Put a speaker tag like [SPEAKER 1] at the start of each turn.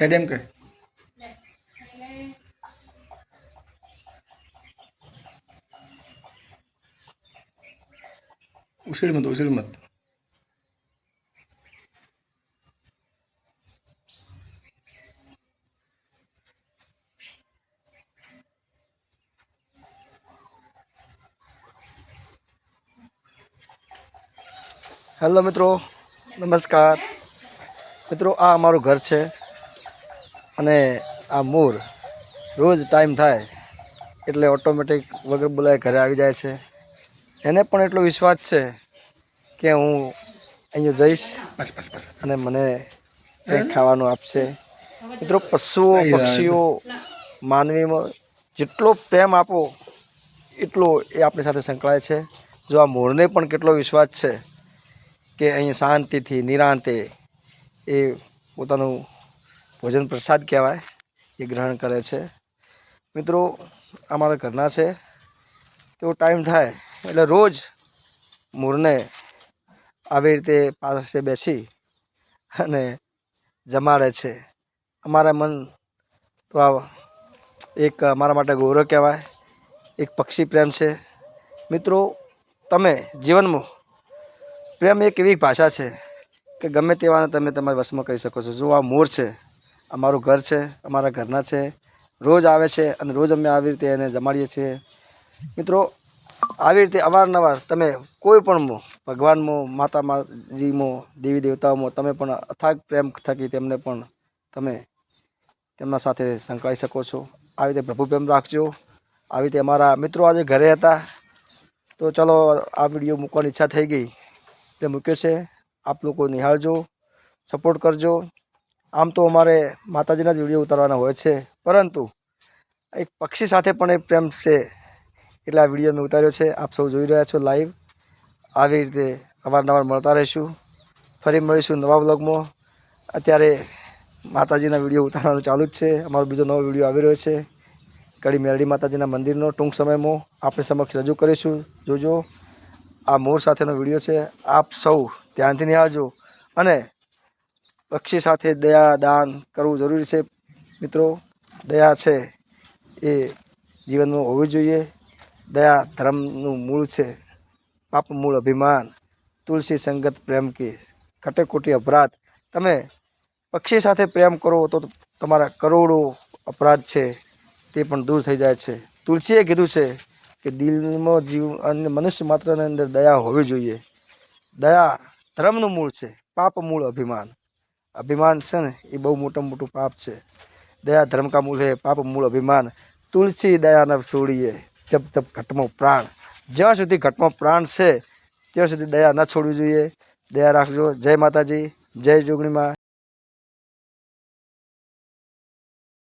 [SPEAKER 1] હેડ એમ કે ઉછેળ મત ઉછેળ મત. હેલો મિત્રો, નમસ્કાર. મિત્રો, આ અમારું ઘર છે. અને આ મોર રોજ ટાઈમ થાય એટલે ઓટોમેટિક વગર બોલાય ઘરે આવી જાય છે. એને પણ એટલો વિશ્વાસ છે કે હું અહીંયા જઈશ અને મને ખાવાનું આપશે. મિત્રો પશુઓ પક્ષીઓ માનવીમાં જેટલો પ્રેમ આપો એટલો એ આપણી સાથે સંકળાય છે. જો આ મોરને પણ કેટલો વિશ્વાસ છે કે અહીં શાંતિથી નિરાંતે એ પોતાનું ભોજન પ્રસાદ કહેવાય, એ ગ્રહણ કરે છે. મિત્રો, અમારા ઘરના છે. તેવો ટાઈમ થાય, એટલે રોજ મૂરને આવી રીતે પાસે બેસી અને જમાડે છે. અમારા મન તો આ એક અમારા માટે ગૌરવ કહેવાય, એક પક્ષી પ્રેમ છે. મિત્રો, તમે જીવનમાં પ્રેમ એક એવી ભાષા છે કે ગમે તેવાને તમે તમારા વશમાં કરી શકો છો. જો આ મોર છે અમારું ઘર છે, અમારા ઘરના છે. રોજ આવે છે અને રોજ અમે આવી રીતે એને જમાડીએ છીએ. મિત્રો, આવી રીતે અવારનવાર તમે કોઈ પણ ભગવાનમાં માતા માજીમાં દેવી દેવતાઓમાં તમે પણ અથાગ પ્રેમ થકી તેમને પણ તમે તેમના સાથે સંકળાઈ શકો છો. આવી રીતે પ્રભુ પ્રેમ રાખજો. આવી રીતે અમારા મિત્રો આજે ઘરે હતા. તો ચલો, આ વીડિયો મૂકવાની ઈચ્છા થઈ ગઈ. તે મૂક્યો છે. આપ લોકો નિહાળજો, સપોર્ટ કરજો. આમ તો અમારે માતાજીના જ વીડિયો ઉતારવાના હોય છે. પરંતુ એક પક્ષી સાથે પણ એ પ્રેમ છે એટલે આ વીડિયો મેં ઉતાર્યો છે. આપ સૌ જોઈ રહ્યા છો લાઈવ આવી રીતે અવારનવાર મળતા રહીશું. ફરી મળીશું નવા બ્લોગમાં અત્યારે માતાજીના વીડિયો ઉતારવાનું ચાલુ જ છે. અમારો બીજો નવો વીડિયો આવી રહ્યો છે. કડી મેરડી માતાજીના મંદિરનો ટૂંક સમયમાં આપણે સમક્ષ રજૂ કરીશું. જોજો. આ મોર સાથેનો વીડિયો છે. આપ સૌ ધ્યાનથી નિહાળજો. અને પક્ષી સાથે દયા દાન કરવું જરૂરી છે. મિત્રો, દયા છે એ જીવનમાં હોવી જોઈએ. દયા ધર્મનું મૂળ છે. પાપ મૂળ અભિમાન, તુલસી સંગત પ્રેમ કી કટેકોટી અપરાધ. તમે પક્ષી સાથે પ્રેમ કરો તો તમારા કરોડો અપરાધ છે તે પણ દૂર થઈ જાય છે. તુલસીએ કીધું છે કે દિલમાં જીવ અને મનુષ્ય માત્રની અંદર દયા હોવી જોઈએ. દયા ધર્મનું મૂળ છે. પાપ મૂળ અભિમાન. અભિમાન છે ને, એ બહુ મોટું મોટું પાપ છે. દયા ધર્મ કા મૂળ હે પાપ મૂળ અભિમાન. તુલસી દયા નવ છોડીએ જબ તબ ઘટમાં પ્રાણ. જ્યાં સુધી ઘટમાં પ્રાણ છે, ત્યાં સુધી દયા ન છોડવી જોઈએ. દયા રાખજો. જય માતાજી. જય જોગણીમાં.